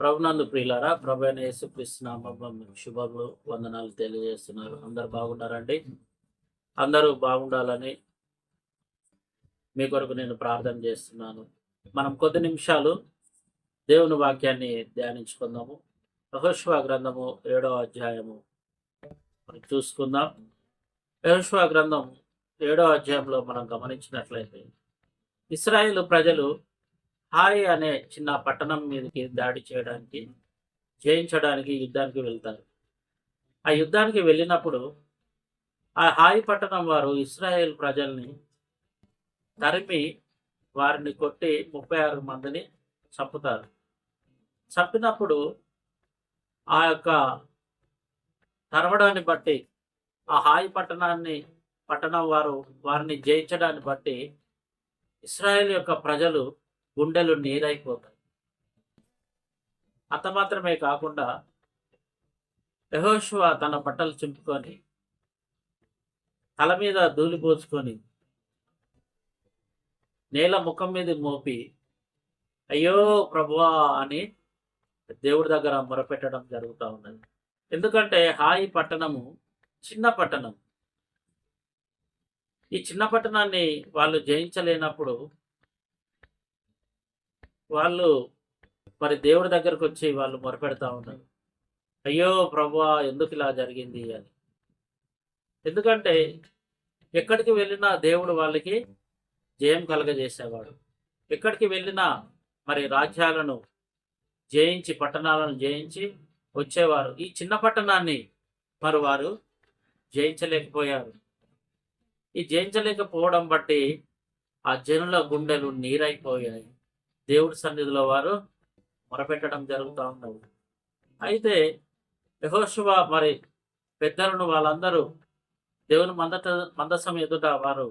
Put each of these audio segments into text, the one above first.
ప్రభునందు ప్రియులారా ప్రభు అయిన యేసుక్రీస్తు శుభములు వందనాలు తెలియజేస్తున్నారు అందరు బాగున్నారండి అందరూ బాగుండాలని మీ కొరకు నేను ప్రార్థన చేస్తున్నాను. మనం కొద్ది నిమిషాలు దేవుని వాక్యాన్ని ధ్యానించుకుందాము. యహోష్వా గ్రంథము ఏడవ అధ్యాయము. మనం చూసుకుందాం. యహోష్వా గ్రంథం ఏడవ అధ్యాయంలో మనం గమనించినట్లయితే ఇస్రాయేల్ ప్రజలు హాయ్ అనే చిన్న పట్టణం మీదకి దాడి చేయడానికి జయించడానికి యుద్ధానికి వెళ్తారు. ఆ యుద్ధానికి వెళ్ళినప్పుడు ఆ హాయి పట్టణం వారు ఇస్రాయేల్ ప్రజల్ని తరిమి వారిని కొట్టి ముప్పై ఆరు మందిని చంపుతారు. చంపినప్పుడు ఆ యొక్క తరవడాన్ని బట్టి ఆ హాయి పట్టణాన్ని పట్టణం వారు వారిని జయించడాన్ని బట్టి ఇస్రాయేల్ యొక్క ప్రజలు గుండెలు నీరైపోతాయి. అంత మాత్రమే కాకుండా యహోశివ తన బట్టలు చింపుకొని తల మీద ధూళి పోసుకొని నేల ముఖం మీద మోపి అయ్యో ప్రభువా అని దేవుడి దగ్గర మొరపెట్టడం జరుగుతూ ఉన్నది. ఎందుకంటే హాయి పట్టణము చిన్న పట్టణం. ఈ చిన్న పట్టణాన్ని వాళ్ళు జయించలేనప్పుడు వాళ్ళు మరి దేవుడి దగ్గరకు వచ్చి వాళ్ళు మొరపెడతా ఉన్నారు. అయ్యో ప్రభా ఎందుకు ఇలా జరిగింది అని. ఎందుకంటే ఎక్కడికి వెళ్ళినా దేవుడు వాళ్ళకి జయం కలగజేసేవాడు. ఎక్కడికి వెళ్ళినా మరి రాజ్యాలను జయించి పట్టణాలను జయించి వచ్చేవారు. ఈ చిన్న పట్టణాన్ని మరి వారు జయించలేకపోయారు. ఈ జయించలేకపోవడం బట్టి ఆ జనుల గుండెలు నీరైపోయాయి. దేవుడి సన్నిధిలో వారు మొరపెట్టడం జరుగుతూ ఉన్నది. అయితే యహోశువ మరి పెద్దలను వాళ్ళందరూ దేవుని మందట మందసం ఎదుట వారు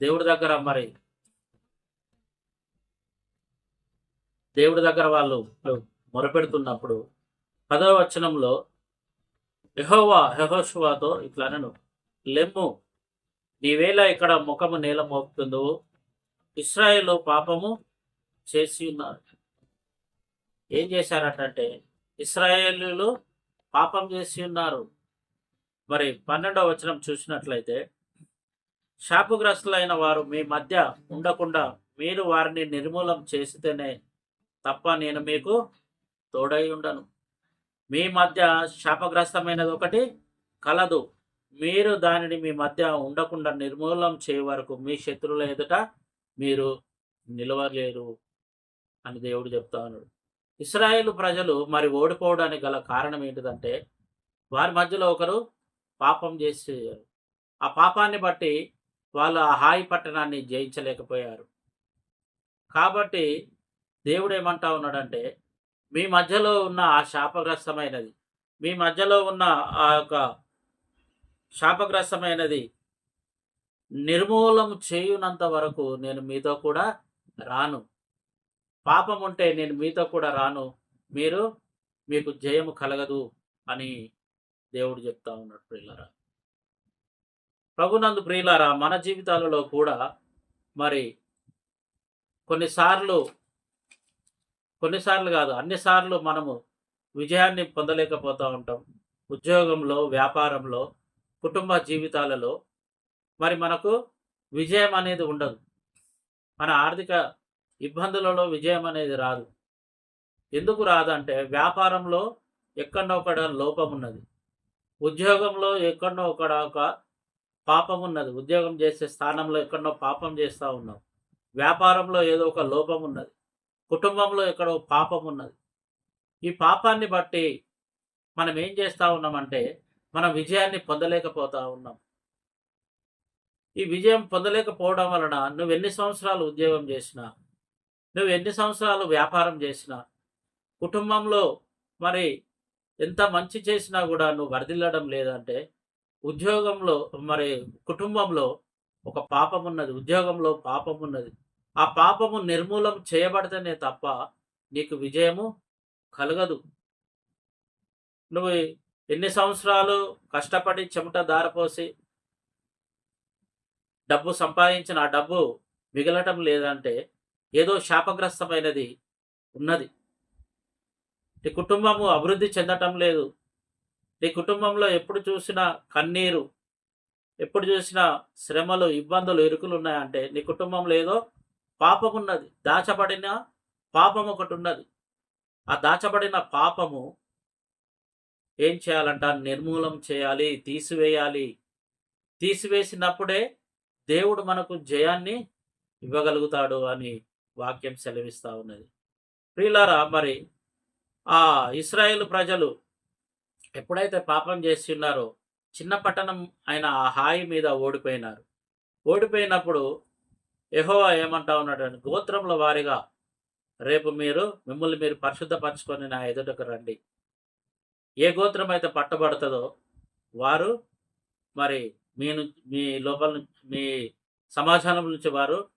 దేవుడి దగ్గర మరి దేవుడి దగ్గర వాళ్ళు మొరపెడుతున్నప్పుడు పదవ వచనంలో యహోవా యహోశువాతో ఇట్లనను లెమ్ము నీవేళ ఇక్కడ ముఖము నేల మోపుతుందో ఇస్రాయేల్ పాపము చేసి ఉన్నారు ఏం చేశారటంటే ఇస్రాయేలీలు పాపం చేసి ఉన్నారు మరి పన్నెండవ వచనం చూసినట్లయితే శాపగ్రస్తులైన వారు మీ మధ్య ఉండకుండా మీరు వారిని నిర్మూలం చేస్తేనే తప్ప నేను మీకు తోడై ఉండను. మీ మధ్య శాపగ్రస్తమైనది ఒకటి కలదు. మీరు దానిని మీ మధ్య ఉండకుండా నిర్మూలం చేయ వరకు మీ శత్రువుల ఎదుట మీరు నిలవలేరు. అని దేవుడు చెప్తా ఉన్నాడు. ఇస్రాయేల్ ప్రజలు మరి ఓడిపోవడానికి గల కారణం ఏంటిదంటే వారి మధ్యలో ఒకరు పాపం చేసేయారు. ఆ పాపాన్ని బట్టి వాళ్ళు ఆ హాయి పట్టణాన్ని జయించలేకపోయారు. కాబట్టి దేవుడు ఏమంటా ఉన్నాడంటే మీ మధ్యలో ఉన్న ఆ శాపగ్రస్తమైనది మీ మధ్యలో ఉన్న ఆ యొక్క శాపగ్రస్తమైనది నిర్మూలం చేయునంత వరకు నేను మీతో కూడా రాను. పాపం ఉంటే నేను మీతో కూడా రాను. మీరు మీకు జయము కలగదు అని దేవుడు చెప్తా ఉన్నాడు ప్రియులారా. ప్రభునందు ప్రియులారా మన జీవితాలలో కూడా మరి కొన్నిసార్లు కొన్నిసార్లు కాదు అన్నిసార్లు మనము విజయాన్ని పొందలేకపోతూ ఉంటాం. ఉద్యోగంలో వ్యాపారంలో కుటుంబ జీవితాలలో మరి మనకు విజయం అనేది ఉండదు. మన ఆర్థిక ఇబ్బందులలో విజయం అనేది రాదు. ఎందుకు రాదంటే వ్యాపారంలో ఎక్కడో ఒక లోపం ఉన్నది ఉద్యోగంలో ఎక్కడో ఒక ఒక పాపం ఉన్నది ఉద్యోగం చేసే స్థానంలో ఎక్కడో పాపం చేస్తూ ఉన్నాం. వ్యాపారంలో ఏదో ఒక లోపం ఉన్నది కుటుంబంలో ఎక్కడో పాపం ఉన్నది ఈ పాపాన్ని బట్టి మనం ఏం చేస్తూ ఉన్నామంటే మనం విజయాన్ని పొందలేకపోతా ఉన్నాం. ఈ విజయం పొందలేకపోవడం వలన నువ్వు ఎన్ని సంవత్సరాలు ఉద్యోగం చేసినా నువ్వు ఎన్ని సంవత్సరాలు వ్యాపారం చేసినా కుటుంబంలో మరి ఎంత మంచి చేసినా కూడా నువ్వు వర్ధిల్లడం లేదంటే ఉద్యోగంలో మరి కుటుంబంలో ఒక పాపం ఉన్నది ఉద్యోగంలో పాపం ఉన్నది. ఆ పాపము నిర్మూలం చేయబడితేనే తప్ప నీకు విజయము కలగదు. నువ్వు ఎన్ని సంవత్సరాలు కష్టపడి చెమట దారపోసి డబ్బు సంపాదించిన ఆ డబ్బు మిగలటం లేదంటే ఏదో శాపగ్రస్తమైనది ఉన్నది. నీ కుటుంబము అభివృద్ధి చెందటం లేదు. నీ కుటుంబంలో ఎప్పుడు చూసినా కన్నీరు ఎప్పుడు చూసినా శ్రమలు ఇబ్బందులు ఇరుకులు ఉన్నాయంటే నీ కుటుంబంలో ఏదో పాపం ఉన్నది దాచబడిన పాపం ఒకటి ఉన్నది. ఆ దాచబడిన పాపము ఏం చేయాలంట? నిర్మూలం చేయాలి తీసివేయాలి. తీసివేసినప్పుడే దేవుడు మనకు జయాన్ని ఇవ్వగలుగుతాడు అని వాక్యం సెలవిస్తూ ఉన్నది. ప్రియులారా మరి ఆ ఇస్రాయేల్ ప్రజలు ఎప్పుడైతే పాపం చేసి ఉన్నారో చిన్న పట్టణం అయిన ఆ హాయి మీద ఓడిపోయినారు. ఓడిపోయినప్పుడు ఎహోవా ఏమంటా ఉన్నాడు గోత్రముల వారిగా రేపు మీరు మిమ్మల్ని మీరు పరిశుద్ధపరచుకొని నా ఎదుటకు రండి. ఏ గోత్రం అయితే పట్టబడుతుందో వారు మరి మీ ను- మీ లోపల నుంచి మీ సమాజానం నుంచి వారు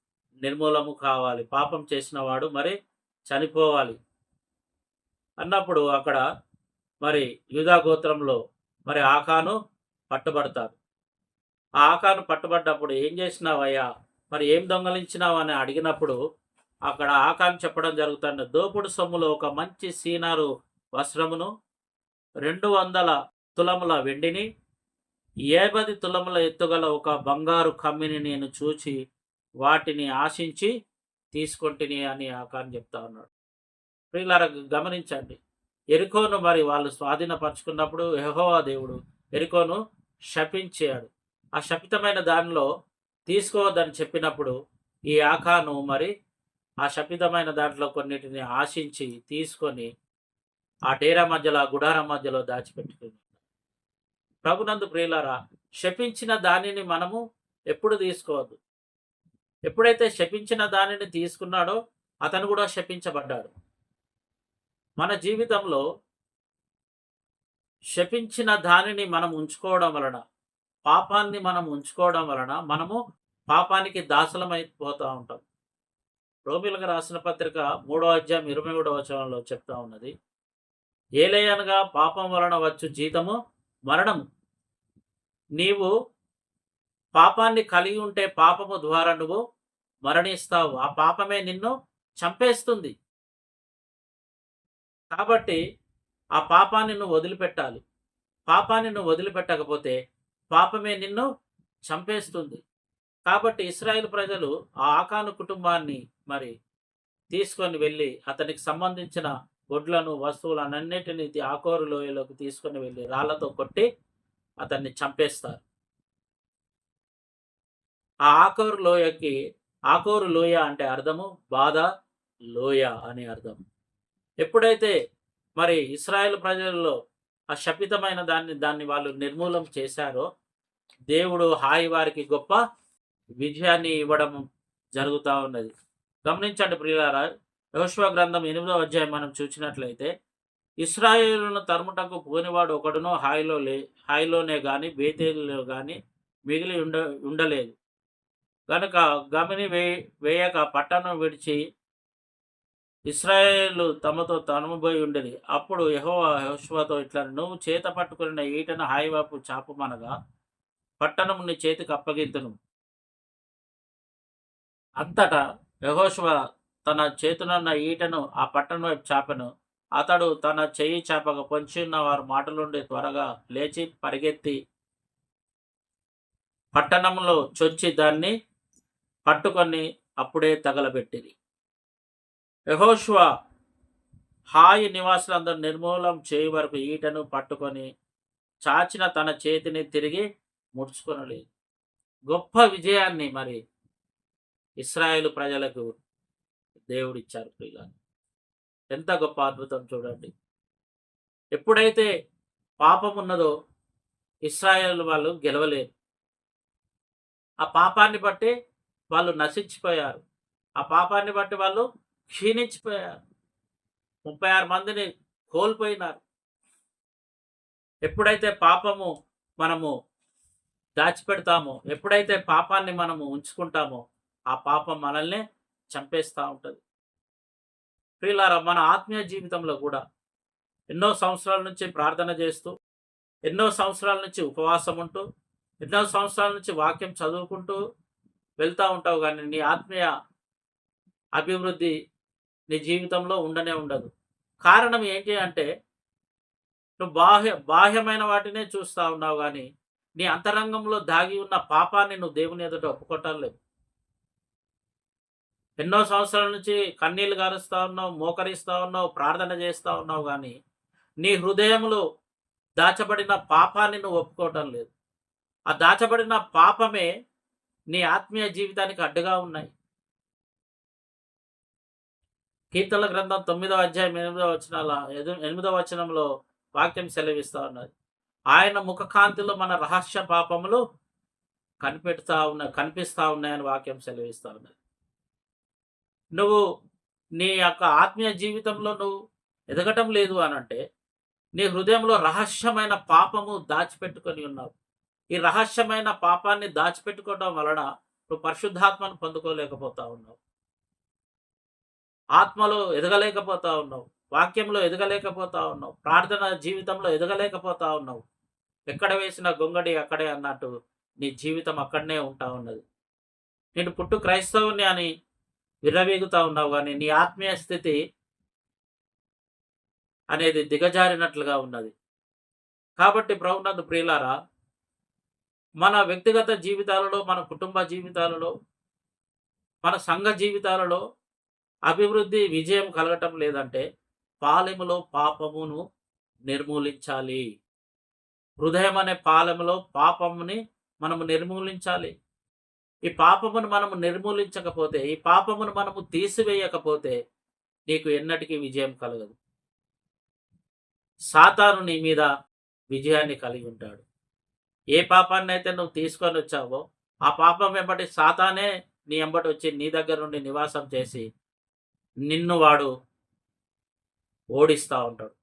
నిర్మూలము కావాలి. పాపం చేసిన వాడు మరి చనిపోవాలి. అన్నప్పుడు అక్కడ మరి యూదా గోత్రంలో మరి ఆకాను పట్టుబడతారు ఆ ఆకాను పట్టుబడ్డప్పుడు ఏం చేసినావయ్యా? మరి ఏం దొంగలించినావు అని అడిగినప్పుడు అక్కడ ఆకాను చెప్పడం జరుగుతుంది. దోపుడు సొమ్ములో ఒక మంచి సీనారు వస్త్రమును రెండు వందల తులముల వెండిని ఏబది తులముల ఎత్తుగల ఒక బంగారు కమ్మిని నేను చూచి వాటిని ఆశించి తీసుకొంటిని అని ఆకాన్ చెప్తా ఉన్నాడు. ప్రియులార గమనించండి. ఎరుకోను మరి వాళ్ళు స్వాధీనపరచుకున్నప్పుడు యహోవా దేవుడు ఎరుకోను శపించాడు. ఆ శపితమైన దానిలో తీసుకోవద్దని చెప్పినప్పుడు ఈ ఆకాను మరి ఆ శపితమైన దాంట్లో కొన్నిటిని ఆశించి తీసుకొని ఆ డేరా మధ్యలో ఆ గుడారం మధ్యలో దాచిపెట్టుకుంది ప్రభునందు ప్రియులారా శపించిన దానిని మనము ఎప్పుడు తీసుకోవద్దు. ఎప్పుడైతే శపించిన దానిని తీసుకున్నాడో అతను కూడా శపించబడ్డాడు. మన జీవితంలో శపించిన దానిని మనం ఉంచుకోవడం వలన పాపాన్ని మనం ఉంచుకోవడం వలన మనము పాపానికి దాసలమైపోతూ ఉంటాం. రోమిలకు రాసిన పత్రిక మూడో అధ్యాయం ఇరవై మూడో వచనంలో చెప్తా ఉన్నది ఏలయనగా పాపం వలన వచ్చు జీతము మరణము. నీవు పాపాన్ని కలిగి ఉంటే పాపము ద్వారా నువ్వు మరణిస్తావు. ఆ పాపమే నిన్ను చంపేస్తుంది. కాబట్టి ఆ పాపాన్ని నువ్వు వదిలిపెట్టాలి. పాపాన్ని నువ్వు వదిలిపెట్టకపోతే పాపమే నిన్ను చంపేస్తుంది. కాబట్టి ఇస్రాయేల్ ప్రజలు ఆ ఆకాను కుటుంబాన్ని మరి తీసుకొని వెళ్ళి అతనికి సంబంధించిన వడ్లను వస్తువులన్నిటిని ఆకోరు లోయలోకి తీసుకొని వెళ్ళి రాళ్ళతో కొట్టి అతన్ని చంపేస్తారు. ఆ ఆకోరు లోయకి ఆకోరు లోయ అంటే అర్థము బాధ లోయ అని అర్థం. ఎప్పుడైతే మరి ఇస్రాయేల్ ప్రజల్లో ఆ శపితమైన దాన్ని దాన్ని వాళ్ళు నిర్మూలం చేశారో దేవుడు హాయి వారికి గొప్ప విజయాన్ని ఇవ్వడం జరుగుతూ ఉన్నది. గమనించండి ప్రియులారా యహోశ్వ గ్రంథం ఎనిమిదో అధ్యాయం మనం చూసినట్లయితే ఇస్రాయేలును తరుముటకు పోనివాడు ఒకడునో హాయిలో లే హాయిలోనే కానీ బేతేలులో కానీ మిగిలి ఉండ ఉండలేదు. కనుక గమని వే వేయక పట్టణం విడిచి ఇస్రాయేలు తమతో తనుముబోయి ఉండేది అప్పుడు యెహోవా యెహోషువతో ఇట్లా నువ్వు చేత పట్టుకున్న ఈటను హాయివాపు చాపమనగా పట్టణముని చేతికి అప్పగింతును. అంతటా యెహోషువ తన చేతునున్న ఈటను ఆ పట్టణం వైపు చాపెను. అతడు తన చెయ్యి చాపక పొంచి ఉన్న వారు మాటలుండి త్వరగా లేచి పరిగెత్తి పట్టణంలో చొచ్చి దాన్ని పట్టుకొని అప్పుడే తగలబెట్టిరి. యహోషువ హాయి నివాసులందరూ నిర్మూలం చేయి వరకు ఈటను పట్టుకొని చాచిన తన చేతిని తిరిగి ముడుచుకొనలేదు. గొప్ప విజయాన్ని మరి ఇస్రాయేల్ ప్రజలకు దేవుడిచ్చారు ప్రియులారా. ఎంత గొప్ప అద్భుతం చూడండి. ఎప్పుడైతే పాపం ఉన్నదో ఇస్రాయేల్ వాళ్ళు గెలవలేరు. ఆ పాపాన్ని బట్టి వాళ్ళు నశించిపోయారు. ఆ పాపాన్ని బట్టి వాళ్ళు క్షీణించిపోయారు. ముప్పై ఆరు మందిని కోల్పోయినారు. ఎప్పుడైతే పాపము మనము దాచిపెడతామో ఎప్పుడైతే పాపాన్ని మనము ఉంచుకుంటామో ఆ పాపం మనల్ని చంపేస్తూ ఉంటుంది. ప్రియులారా మన ఆత్మీయ జీవితంలో కూడా ఎన్నో సంవత్సరాల నుంచి ప్రార్థన చేస్తూ ఎన్నో సంవత్సరాల నుంచి ఉపవాసం ఉంటూ ఎన్నో సంవత్సరాల నుంచి వాక్యం చదువుకుంటూ వెళ్తూ ఉంటావు కానీ నీ ఆత్మీయ అభివృద్ధి నీ జీవితంలో ఉండనే ఉండదు. కారణం ఏంటి అంటే నువ్వు బాహ్య బాహ్యమైన వాటినే చూస్తూ ఉన్నావు కానీ నీ అంతరంగంలో దాగి ఉన్న పాపాన్ని నువ్వు దేవుని ఎదుట ఒప్పుకోవటం లేదు. ఎన్నో సంవత్సరాల నుంచి కన్నీళ్ళు గారుస్తూ ఉన్నావు మోకరిస్తూ ఉన్నావు ప్రార్థన చేస్తూ ఉన్నావు కానీ నీ హృదయంలో దాచబడిన పాపాన్ని నువ్వు ఒప్పుకోవటం లేదు. ఆ దాచబడిన పాపమే నీ ఆత్మీయ జీవితానికి అడ్డుగా ఉన్నాయి. కీర్తనల గ్రంథం తొమ్మిదవ అధ్యాయం ఎనిమిదవ వచనాల ఎదు- ఎనిమిదవ వచనంలో వాక్యం సెలవిస్తా ఉన్నది. ఆయన ముఖకాంతిలో మన రహస్య పాపములు కనిపెడతా ఉన్న కనిపిస్తా ఉన్నాయని వాక్యం సెలవిస్తా ఉన్నది. నువ్వు నీ యొక్క ఆత్మీయ జీవితంలో నువ్వు ఎదగటం లేదు అని అంటే నీ హృదయంలో రహస్యమైన పాపము దాచిపెట్టుకొని ఉన్నావు. ఈ రహస్యమైన పాపాన్ని దాచిపెట్టుకోవడం వలన నువ్వు పరిశుద్ధాత్మను పొందుకోలేకపోతా ఉన్నావు. ఆత్మలో ఎదగలేకపోతా ఉన్నావు. వాక్యంలో ఎదగలేకపోతా ఉన్నావు. ప్రార్థన జీవితంలో ఎదగలేకపోతా ఉన్నావు. ఎక్కడ వేసిన గొంగడి అక్కడే అన్నట్టు నీ జీవితం అక్కడనే ఉంటా ఉన్నది. నేను పుట్టు క్రైస్తవుని అని విర్రవీగుతా ఉన్నావు కానీ నీ ఆత్మీయ స్థితి అనేది దిగజారినట్లుగా ఉన్నది. కాబట్టి ప్రభునందు ప్రియులారా మన వ్యక్తిగత జీవితాలలో మన కుటుంబ జీవితాలలో మన సంఘ జీవితాలలో అభివృద్ధి విజయం కలగటం లేదంటే పాలెములో పాపమును నిర్మూలించాలి. హృదయం అనే పాలెములో పాపముని మనము నిర్మూలించాలి. ఈ పాపమును మనము నిర్మూలించకపోతే ఈ పాపమును మనము తీసివేయకపోతే నీకు ఎన్నటికీ విజయం కలగదు. సాతాను నీ మీద విజయాన్ని కలిగి ఉంటాడు. ఏ పాపాన్ని అయితే నువ్వు తీసుకొని వచ్చావో ఆ పాపం వెంబటి సాతానే నీ ఎంబటి వచ్చి నీ దగ్గర నుండి నివాసం చేసి నిన్ను వాడు ఓడిస్తూ ఉంటాడు.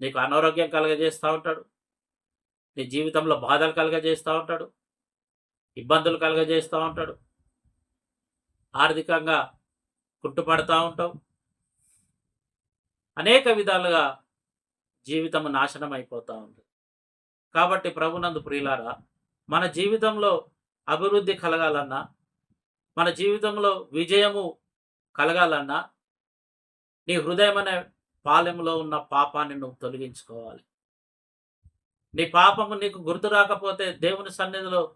నీకు అనారోగ్యం కలగజేస్తూ ఉంటాడు. నీ జీవితంలో బాధలు కలగజేస్తూ ఉంటాడు. ఇబ్బందులు కలగజేస్తూ ఉంటాడు. ఆర్థికంగా కుట్టుపడతా ఉంటావు. అనేక విధాలుగా జీవితం నాశనం అయిపోతూ ఉంటుంది. కాబట్టి ప్రభునందు ప్రియులారా మన జీవితంలో అభివృద్ధి కలగాలన్నా మన జీవితంలో విజయము కలగాలన్నా నీ హృదయం అనే పాలెంలో ఉన్న పాపాన్ని నువ్వు తొలగించుకోవాలి. నీ పాపము నీకు గుర్తు రాకపోతే దేవుని సన్నిధిలో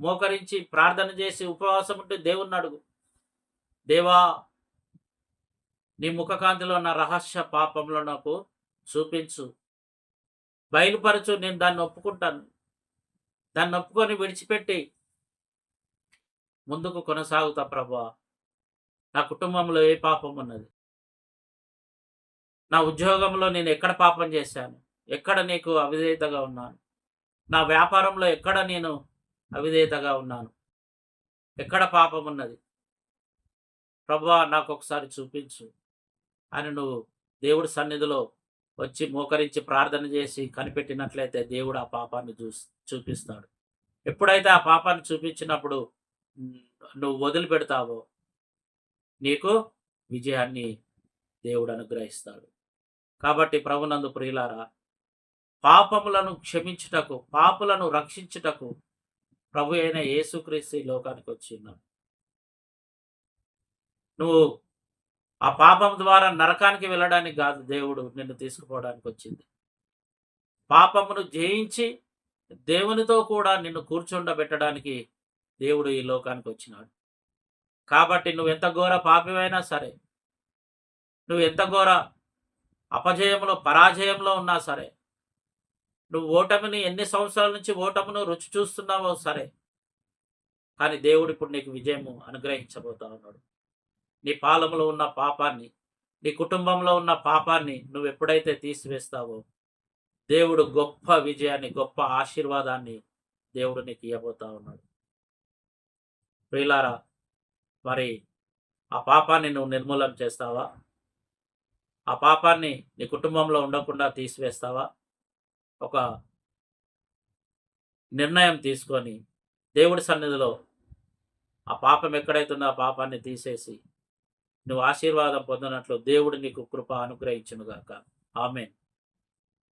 మోకరించి ప్రార్థన చేసి ఉపవాసం ఉంటే దేవుణ్ణి అడుగు. దేవా నీ ముఖకాంతిలో ఉన్న రహస్య పాపంలో నాకు చూపించు. బయలుపరచు నేను దాన్ని ఒప్పుకుంటాను. దాన్ని ఒప్పుకొని విడిచిపెట్టి ముందుకు కొనసాగుతా ప్రభా. నా కుటుంబంలో ఏ పాపం ఉన్నది? నా ఉద్యోగంలో నేను ఎక్కడ పాపం చేశాను? ఎక్కడ నీకు అవిధేయతగా ఉన్నాను? నా వ్యాపారంలో ఎక్కడ నేను అవిధేయతగా ఉన్నాను? ఎక్కడ పాపం ఉన్నది? ప్రభా నాకు ఒకసారి చూపించు. అని నువ్వు దేవుడి సన్నిధిలో వచ్చి మోకరించి ప్రార్థన చేసి కనిపెట్టినట్లయితే దేవుడు ఆ పాపాన్ని చూ చూపిస్తాడు. ఎప్పుడైతే ఆ పాపాన్ని చూపించినప్పుడు నువ్వు వదిలిపెడతావో నీకు విజయాన్ని దేవుడు అనుగ్రహిస్తాడు. కాబట్టి ప్రభునందు ప్రియులారా పాపములను క్షమించుటకు పాపులను రక్షించుటకు ప్రభు అయిన యేసుక్రీస్తు లోకానికి వచ్చిన్నాడు నువ్వు ఆ పాపం ద్వారా నరకానికి వెళ్ళడానికి కాదు దేవుడు నిన్ను తీసుకుపోవడానికి వచ్చింది. పాపమును జయించి దేవునితో కూడా నిన్ను కూర్చుండబెట్టడానికి దేవుడు ఈ లోకానికి వచ్చినాడు. కాబట్టి నువ్వు ఎంత ఘోర పాపివైనా సరే నువ్వు ఎంత ఘోర అపజయంలో పరాజయంలో ఉన్నా సరే నువ్వు ఓటమిని ఎన్ని సంవత్సరాల నుంచి ఓటమును రుచి చూస్తున్నావో సరే కానీ దేవుడు ఇప్పుడు నీకు విజయము అనుగ్రహించబోతా ఉన్నాడు. నీ పాలములో ఉన్న పాపాన్ని నీ కుటుంబంలో ఉన్న పాపాన్ని నువ్వు ఎప్పుడైతే తీసివేస్తావో దేవుడు గొప్ప విజయాన్ని గొప్ప ఆశీర్వాదాన్ని దేవుడు నీకు ఇవ్వబోతా ఉన్నాడు. ప్రియులారా మరి ఆ పాపాన్ని నువ్వు నిర్మూలన చేస్తావా? ఆ పాపాన్ని నీ కుటుంబంలో ఉండకుండా తీసివేస్తావా? ఒక నిర్ణయం తీసుకొని దేవుడి సన్నిధిలో ఆ పాపం ఎక్కడైతుందో ఆ పాపాన్ని తీసేసి నువ్వు ఆశీర్వాదం పొందినట్లు దేవుడు నీకు కృప అనుగ్రహించునుగాక. ఆమెన్.